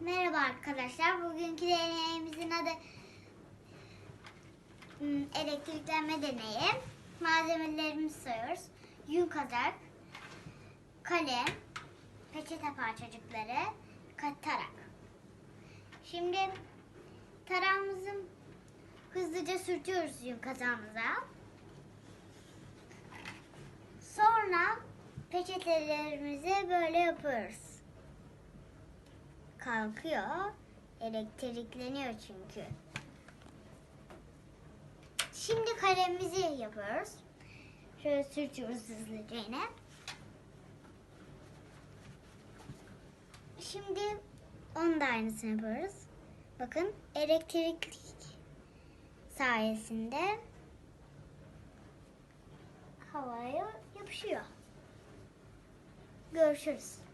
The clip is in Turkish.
Merhaba arkadaşlar. Bugünkü deneyimizin adı hmm, elektriklenme deneyi. Malzemelerimizi sayıyoruz. Yün kazak, kalem, peçete parçacıkları, tarak. Şimdi tarağımızı hızlıca sürtüyoruz yün kazağımıza. Sonra peçetelerimizi böyle yapıyoruz kalkıyor. Elektrikleniyor çünkü. Şimdi kalemimizi yapıyoruz. Şöyle sürtüyoruz hızlıca yine. Şimdi onun da aynısını yapıyoruz. Bakın elektrik sayesinde havaya yapışıyor. Görüşürüz.